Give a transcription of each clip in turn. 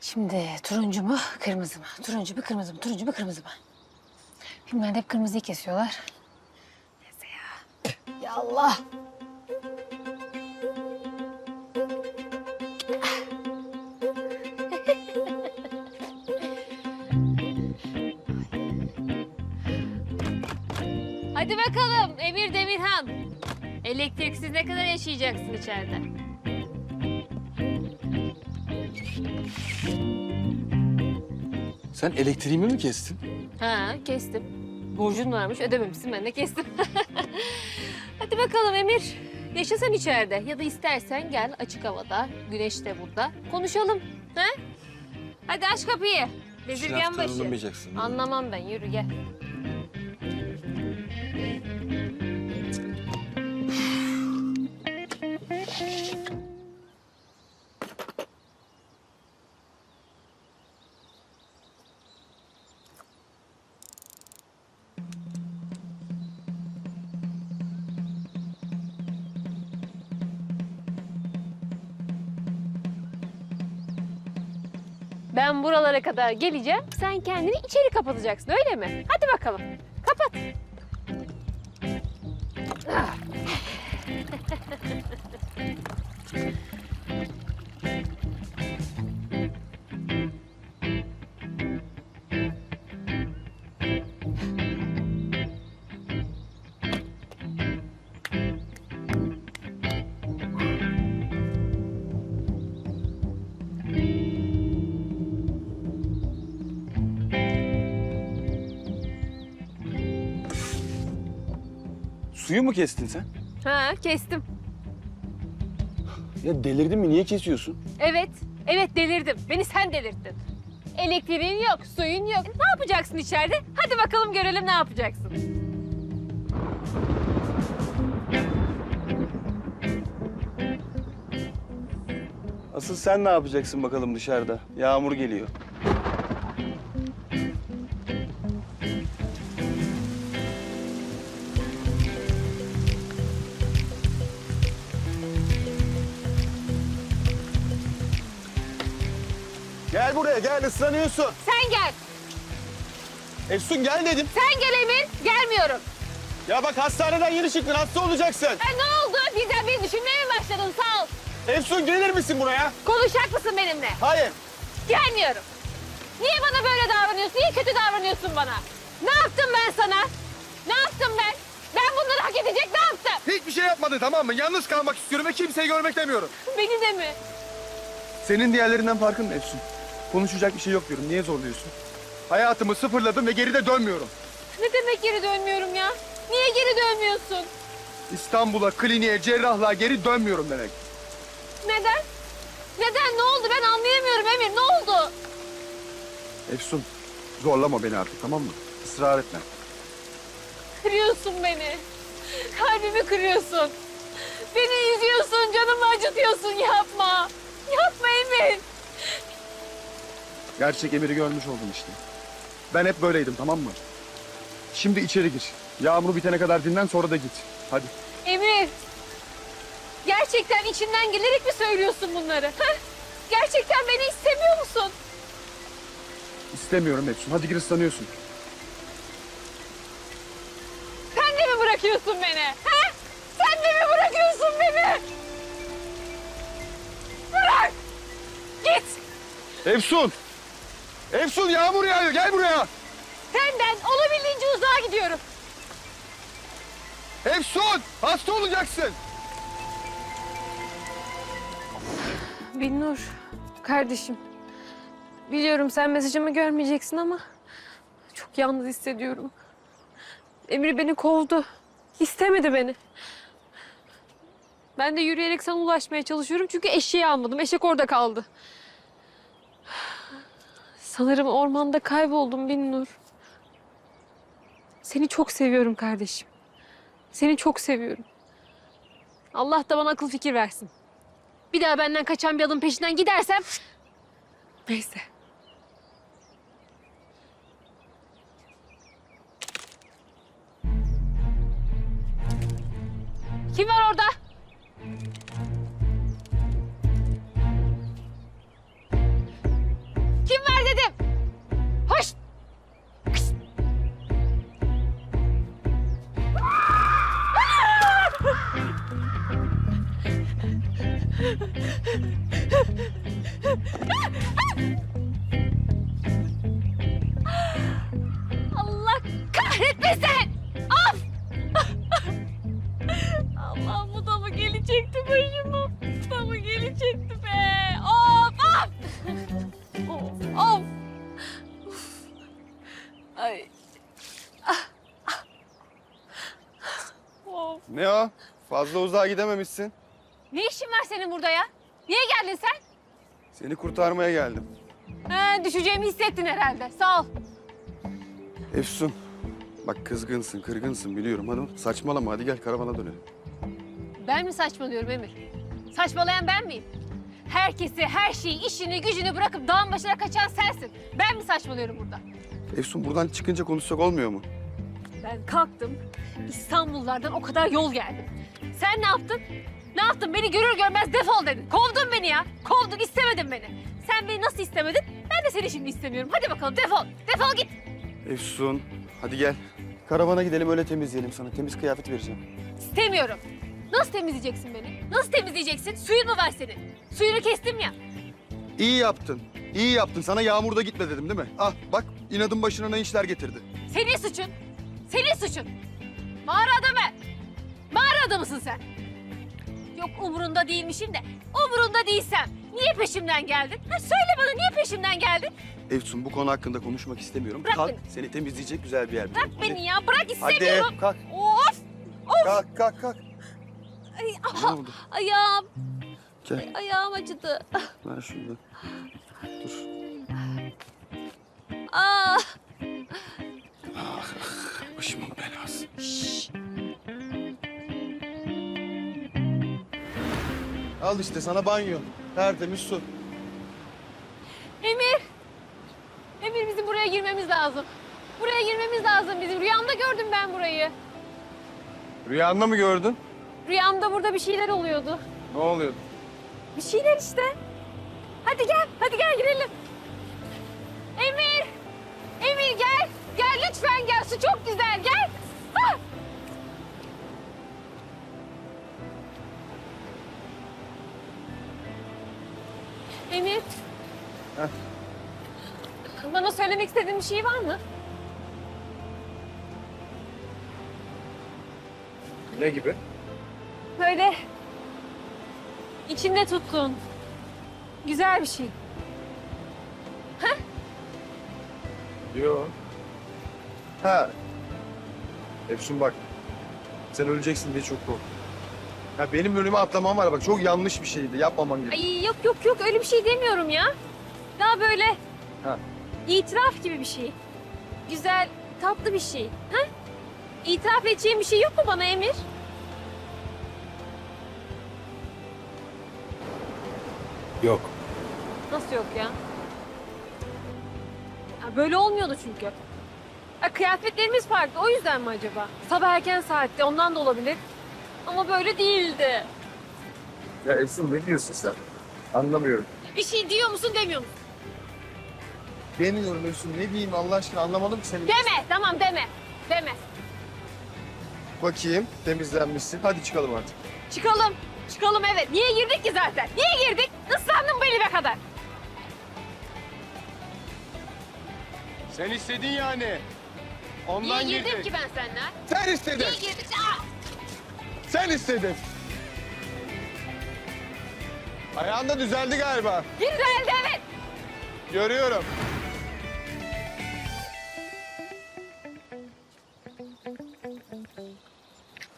Şimdi turuncu mu, kırmızı mı? Turuncu mu, kırmızı mı? Turuncu mu, kırmızı mı? Filmlerde hep kırmızıyı kesiyorlar. Neyse ya. Ya Allah. Hadi bakalım Emir Demirhan. Elektriksiz ne kadar yaşayacaksın içeride? Sen elektriğimi mi kestin? Ha kestim. Borcun varmış ödememişsin ben de kestim. Hadi bakalım Emir. Yaşasan içeride ya da istersen gel açık havada. Güneş de burada. Konuşalım. Ha? Hadi aç kapıyı. Bezirgen başı. anlamayacaksın. Anlamam ben yürü gel. Ben buralara kadar geleceğim. Sen kendini içeri kapatacaksın öyle mi? Hadi bakalım. Suyu mu kestin sen? Ha kestim. Ya delirdin mi? Niye kesiyorsun? Evet. Evet delirdim. Beni sen delirdin. Elektriğin yok, suyun yok. Ne yapacaksın içeride? Hadi bakalım görelim ne yapacaksın. Asıl sen ne yapacaksın bakalım dışarıda? Yağmur geliyor. Gel buraya gel ıslanıyorsun. Sen gel. Efsun gel dedim. Sen gel Emir. Gelmiyorum. Ya bak hastaneden yeni çıktın hasta olacaksın. Ha, ne oldu? Birden beni düşünmeye mi başladın? Sağ ol. Efsun gelir misin buraya? Konuşacak mısın benimle? Hayır. Gelmiyorum. Niye bana böyle davranıyorsun? Niye kötü davranıyorsun bana? Ne yaptım ben sana? Ne yaptım ben? Ben bunları hak edecek ne yaptım? Hiçbir şey yapmadın tamam mı? Yalnız kalmak istiyorum ve kimseyi görmek demiyorum. Beni de mi? Senin diğerlerinden farkın ne Efsun? Konuşacak bir şey yok diyorum. Niye zorluyorsun? Hayatımı sıfırladım ve geride dönmüyorum. Ne demek geri dönmüyorum ya? Niye geri dönmüyorsun? İstanbul'a, kliniğe, cerrahlığa geri dönmüyorum demek. Neden? Neden? Ne oldu? Ben anlayamıyorum Emir. Ne oldu? Efsun, zorlama beni artık tamam mı? Israr etme. Kırıyorsun beni. Kalbimi kırıyorsun. Beni üzüyorsun, canımı acıtıyorsun. Yapma. Yapma Emir. Gerçek Emir'i görmüş oldum işte. Ben hep böyleydim tamam mı? Şimdi içeri gir. Yağmur bitene kadar dinlen sonra da git. Hadi. Emir. Gerçekten içinden gelerek mi söylüyorsun bunları? Ha? Gerçekten beni istemiyor musun? İstemiyorum Efsun. Hadi gir ıslanıyorsun. Sen de mi bırakıyorsun beni? Ha? Sen de mi bırakıyorsun beni? Bırak! Git! Efsun! Efsun yağmur yağıyor. Gel buraya. Senden olabildiğince uzağa gidiyorum. Efsun! Hasta olacaksın. Binnur, kardeşim. Biliyorum sen mesajımı görmeyeceksin ama çok yalnız hissediyorum. Emir beni kovdu. İstemedi beni. Ben de yürüyerek sana ulaşmaya çalışıyorum çünkü eşeği almadım. Eşek orada kaldı. Sanırım ormanda kayboldum Binnur. Seni çok seviyorum kardeşim. Seni çok seviyorum. Allah da bana akıl fikir versin. Bir daha benden kaçan bir adamın peşinden gidersem... Neyse. Kim var orada? Ay. Ah, ah. Of. Ne o? Fazla uzağa gidememişsin. Ne işin var senin burada ya? Niye geldin sen? Seni kurtarmaya geldim. Ha, düşeceğimi hissettin herhalde. Sağ ol. Efsun. Bak kızgınsın, kırgınsın biliyorum. Hadi saçmalama hadi gel karavana dönelim. Ben mi saçmalıyorum Emir? Saçmalayan ben miyim? Herkesi, her şeyi, işini, gücünü bırakıp dağın başına kaçan sensin. Ben mi saçmalıyorum burada? Efsun buradan çıkınca konuşsak olmuyor mu? Ben kalktım, İstanbullardan o kadar yol geldim. Sen ne yaptın? Ne yaptın? Beni görür görmez defol dedin. Kovdun beni ya. Kovdun, istemedin beni. Sen beni nasıl istemedin? Ben de seni şimdi istemiyorum. Hadi bakalım defol. Defol git. Efsun hadi gel. Karavana gidelim öyle temizleyelim sana. Temiz kıyafet vereceğim. İstemiyorum. Nasıl temizleyeceksin beni? Nasıl temizleyeceksin? Suyun mu var senin? Suyunu kestim ya. İyi yaptın. İyi yaptın. Sana yağmurda gitme dedim değil mi? Ah bak inadın başına ne işler getirdi. Senin suçun. Senin suçun. Mağara adamı. Mağara adamısın sen. Yok umurunda değilmişim de umurunda değilsem niye peşimden geldin? Ha, söyle bana niye peşimden geldin? Efsun bu konu hakkında konuşmak istemiyorum. Bırak Kalk beni. seni temizleyecek güzel bir yer Bırak bulalım. Hadi. beni ya bırak Hadi istemiyorum. kalk. Of! Kalk kalk kalk. Ay, Ne oldu? ayağım, Gel ayağım acıdı. ver şunu. Dur. Ah, Başımın belası. Al işte sana banyo. Tertemiz su. Emir. Emir bizim buraya girmemiz lazım. Buraya girmemiz lazım bizim. Rüyamda gördüm ben burayı. Rüyanda mı gördün? Rüyamda burada bir şeyler oluyordu. Ne oluyor? Bir şeyler işte. Hadi gel, hadi gel girelim. Emir! Emir gel. Gel lütfen gel. Su çok güzel. Gel. Ah! Emir. Heh. Bana söylemek istediğin bir şey var mı? Ne gibi? Böyle içinde tuttuğun güzel bir şey. Yok. Ha. Efsun bak. Sen öleceksin diye çok korktum. Ya benim önüme atlamam var bak çok yanlış bir şeydi. Yapmaman gerek. Ay yok yok yok öyle bir şey demiyorum ya. Daha böyle Ha. itiraf gibi bir şey. Güzel, tatlı bir şey. Ha? İtiraf edeceğim bir şey yok mu bana Emir? Yok. Nasıl yok ya? ya böyle olmuyordu çünkü. Ya, kıyafetlerimiz farklı o yüzden mi acaba? Sabah erken saatte ondan da olabilir. Ama böyle değildi. Ya Efsun ne diyorsun sen? Anlamıyorum. Bir şey diyor musun demiyor musun? Demiyorum Efsun ne diyeyim Allah aşkına anlamadım ki seni. Deme tamam deme. Deme. Bakayım temizlenmişsin. Hadi çıkalım artık. Çıkalım. Çıkalım evet. Niye girdik ki zaten? Niye girdik? Islandım belime kadar. Sen istedin yani. Niye girdim ki ben seninle? Sen istedin. Niye girdik? Aa! Sen istedin. Ayağında düzeldi galiba. Güzeldi evet. Görüyorum.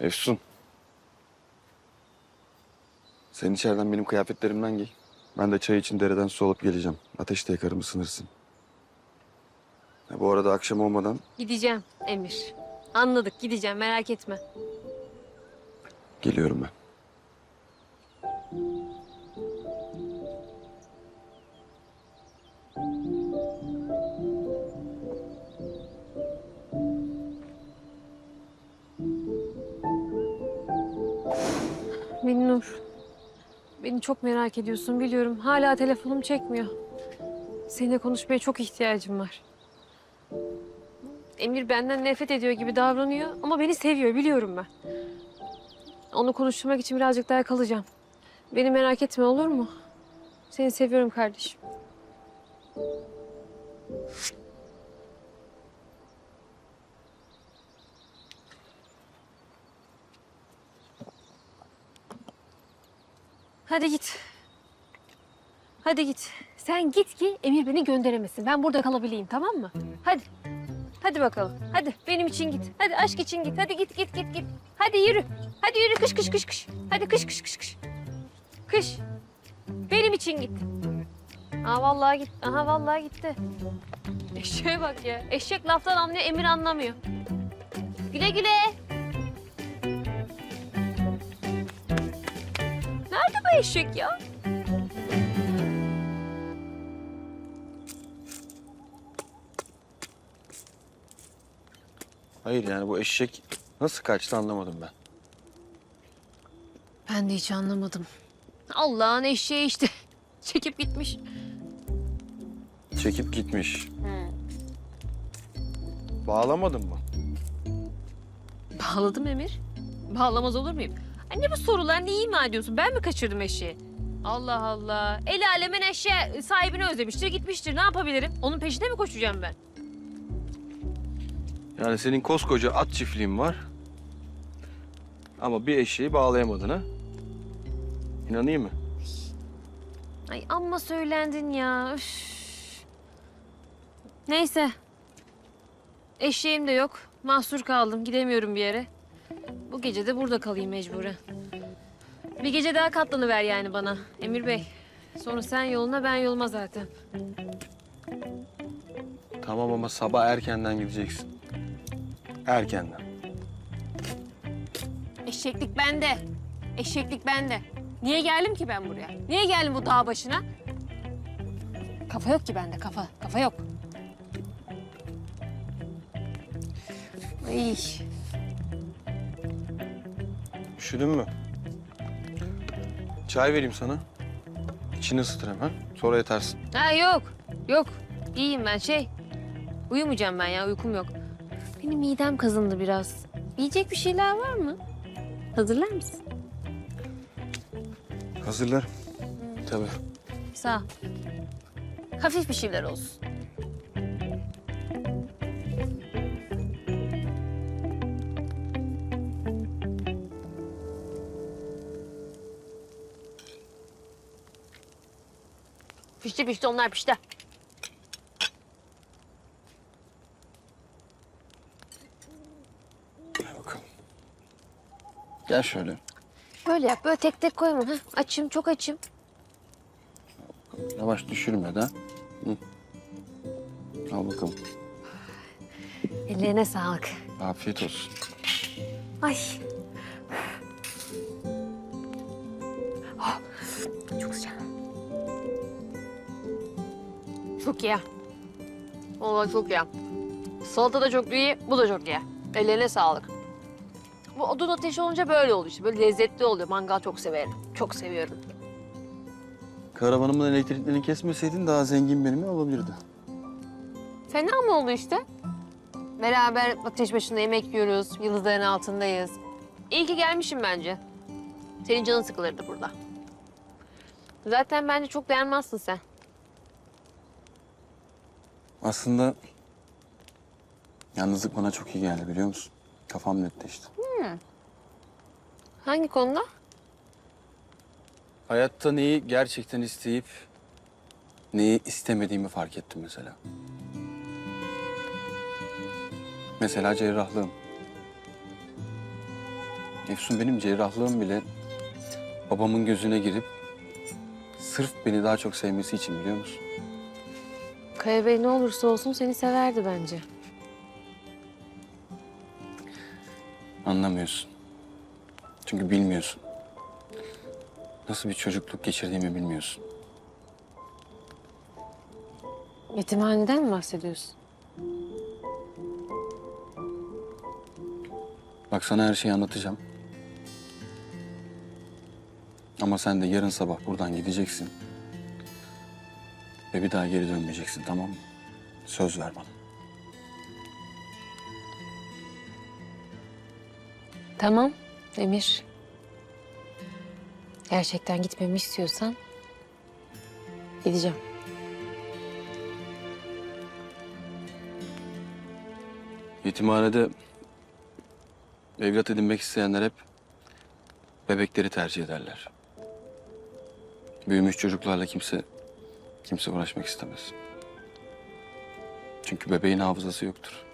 Efsun. Sen içeriden benim kıyafetlerimden giy. Ben de çay için dereden su alıp geleceğim. Ateşte yakarım ısınırsın. Ha, bu arada akşam olmadan Gideceğim Emir. Anladık gideceğim merak etme. geliyorum ben. Çok merak ediyorsun biliyorum. Hala telefonum çekmiyor. Seninle konuşmaya çok ihtiyacım var. Emir benden nefret ediyor gibi davranıyor ama beni seviyor biliyorum ben. Onu konuşturmak için birazcık daha kalacağım. Beni merak etme olur mu? Seni seviyorum kardeşim. Hadi git. Hadi git. Sen git ki Emir beni gönderemesin. Ben burada kalabileyim tamam mı? Hadi. Hadi bakalım. Hadi benim için git. Hadi aşk için git. Hadi git git git git. Hadi yürü. Hadi yürü kış kış kış kış. Hadi kış kış kış kış. Kış. Benim için git. Aa vallahi git. Aha vallahi gitti. Eşeğe bak ya. Eşek laftan anlıyor, Emir anlamıyor. Güle güle. Nerede bu eşek ya? Hayır yani bu eşek nasıl kaçtı anlamadım ben. Ben de hiç anlamadım. Allah'ın eşeği işte. Çekip gitmiş. Çekip gitmiş. Bağlamadın mı? Bağladım Emir. Bağlamaz olur muyum? Ay ne bu sorular? Ne ima ediyorsun? Ben mi kaçırdım eşeği? Allah Allah. El alemin eşeği sahibini özlemiştir, gitmiştir. Ne yapabilirim? Onun peşinde mi koşacağım ben? Yani senin koskoca at çiftliğin var. Ama bir eşeği bağlayamadın ha? İnanayım mı? Ay amma söylendin ya. Üf. Neyse. Eşeğim de yok. Mahsur kaldım. Gidemiyorum bir yere. Bu gece de burada kalayım mecburen. Bir gece daha katlanıver yani bana Emir Bey. Sonra sen yoluna ben yoluma zaten. Tamam ama sabah erkenden gideceksin. Erkenden. Eşeklik bende. Eşeklik bende. Niye geldim ki ben buraya? Niye geldim bu dağ başına? Kafa yok ki bende kafa. Kafa yok. Ay. Üşüdün mü? Çay vereyim sana. İçini ısıtır hemen. Sonra yatarsın. Ha yok. Yok. İyiyim ben şey. Uyumayacağım ben ya uykum yok. Benim midem kazındı biraz. Yiyecek bir şeyler var mı? Hazırlar mısın? Hazırlarım. Tabii. Sağ ol. Hafif bir şeyler olsun. Pişti pişti onlar pişti. Gel bakalım. Gel şöyle. Böyle yap böyle tek tek koyma. Heh, açım çok açım. Yavaş düşürmeden. Hı. Al bakalım. Ellerine sağlık. Afiyet olsun. Ay. Çok iyi. Vallahi çok iyi. Salata da çok iyi, bu da çok iyi. Ellerine sağlık. Bu odun ateşi olunca böyle oluyor işte. Böyle lezzetli oluyor. Mangal çok severim. Çok seviyorum. Karavanımın elektriklerini kesmeseydin daha zengin benimle olabilirdi. Fena mı oldu işte? Beraber ateş başında yemek yiyoruz, yıldızların altındayız. İyi ki gelmişim bence. Senin canın sıkılırdı burada. Zaten bence çok beğenmezsin sen. Aslında yalnızlık bana çok iyi geldi biliyor musun? Kafam netleşti. Hangi konuda? Hayatta neyi gerçekten isteyip neyi istemediğimi fark ettim mesela. Mesela cerrahlığım. Efsun benim cerrahlığım bile babamın gözüne girip sırf beni daha çok sevmesi için biliyor musun? Kaya Bey ne olursa olsun seni severdi bence. Anlamıyorsun. Çünkü bilmiyorsun. Nasıl bir çocukluk geçirdiğimi bilmiyorsun. Yetimhaneden mi bahsediyorsun? Bak sana her şeyi anlatacağım. Ama sen de yarın sabah buradan gideceksin. Ve bir daha geri dönmeyeceksin tamam mı? Söz ver bana. Tamam Emir. Gerçekten gitmemi istiyorsan gideceğim. Yetimhanede evlat edinmek isteyenler hep bebekleri tercih ederler. Büyümüş çocuklarla kimse kimse uğraşmak istemez. Çünkü bebeğin hafızası yoktur.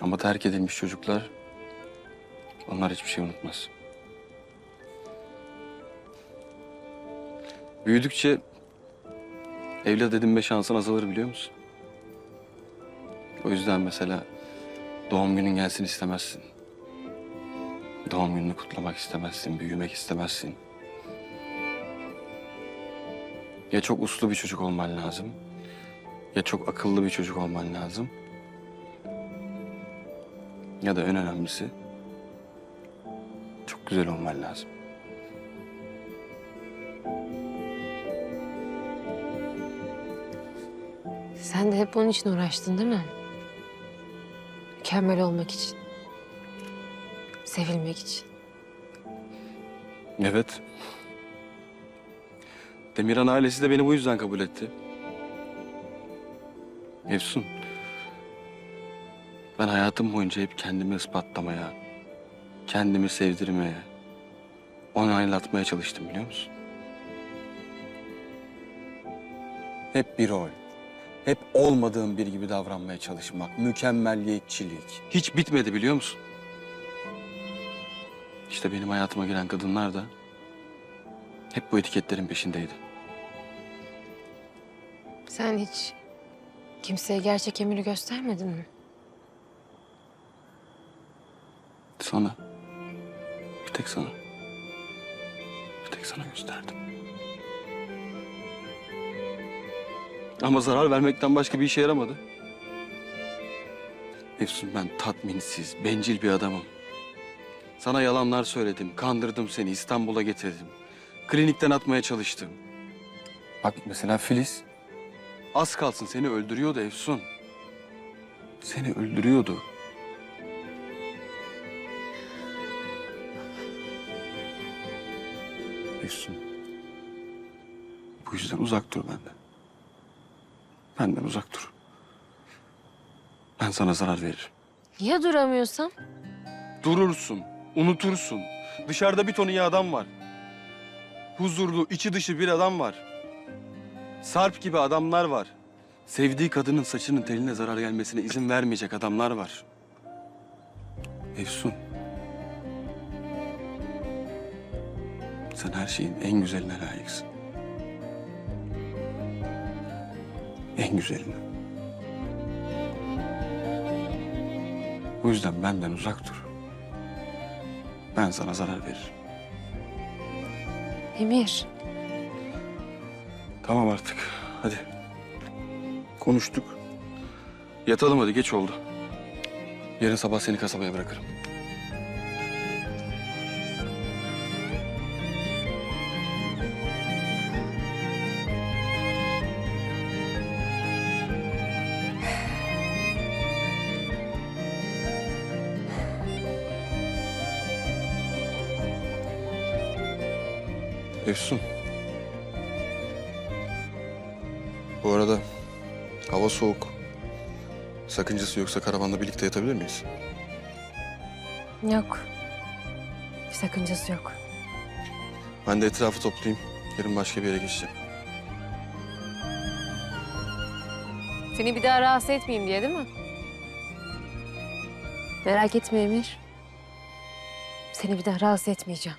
Ama terk edilmiş çocuklar onlar hiçbir şey unutmaz. Büyüdükçe evlat edinme şansın azalır biliyor musun? O yüzden mesela doğum günün gelsin istemezsin. Doğum gününü kutlamak istemezsin, büyümek istemezsin. Ya çok uslu bir çocuk olman lazım. Ya çok akıllı bir çocuk olman lazım. Ya da en önemlisi çok güzel olman lazım. Sen de hep bunun için uğraştın değil mi? Mükemmel olmak için. Sevilmek için. Evet. Demirhan ailesi de beni bu yüzden kabul etti. Efsun. Ben hayatım boyunca hep kendimi ispatlamaya, kendimi sevdirmeye, onaylatmaya çalıştım biliyor musun? Hep bir rol. Hep olmadığım bir gibi davranmaya çalışmak, mükemmelliyetçilik. Hiç bitmedi biliyor musun? İşte benim hayatıma giren kadınlar da hep bu etiketlerin peşindeydi. Sen hiç kimseye gerçek Emir'i göstermedin mi? Sana. Bir tek sana. Bir tek sana gösterdim. Ama zarar vermekten başka bir işe yaramadı. Efsun ben tatminsiz, bencil bir adamım. Sana yalanlar söyledim, kandırdım seni, İstanbul'a getirdim. Klinikten atmaya çalıştım. Bak mesela Filiz. Az kalsın seni öldürüyordu Efsun. Seni öldürüyordu. Efsun. Bu yüzden uzak dur benden. Benden uzak dur. Ben sana zarar veririm. Ya duramıyorsam? Durursun, unutursun. Dışarıda bir ton iyi adam var. Huzurlu, içi dışı bir adam var. Sarp gibi adamlar var. Sevdiği kadının saçının teline zarar gelmesine izin vermeyecek adamlar var. Efsun. Sen her şeyin en güzeline layıksın. En güzeline. O yüzden benden uzak dur. Ben sana zarar veririm. Emir. Tamam artık. Hadi. Konuştuk. Yatalım hadi geç oldu. Yarın sabah seni kasabaya bırakırım. Efsun. Bu arada hava soğuk. Sakıncası yoksa karavanda birlikte yatabilir miyiz? Yok. Bir sakıncası yok. Ben de etrafı toplayayım. Yarın başka bir yere geçeceğim. Seni bir daha rahatsız etmeyeyim diye değil mi? Merak etme Emir. Seni bir daha rahatsız etmeyeceğim.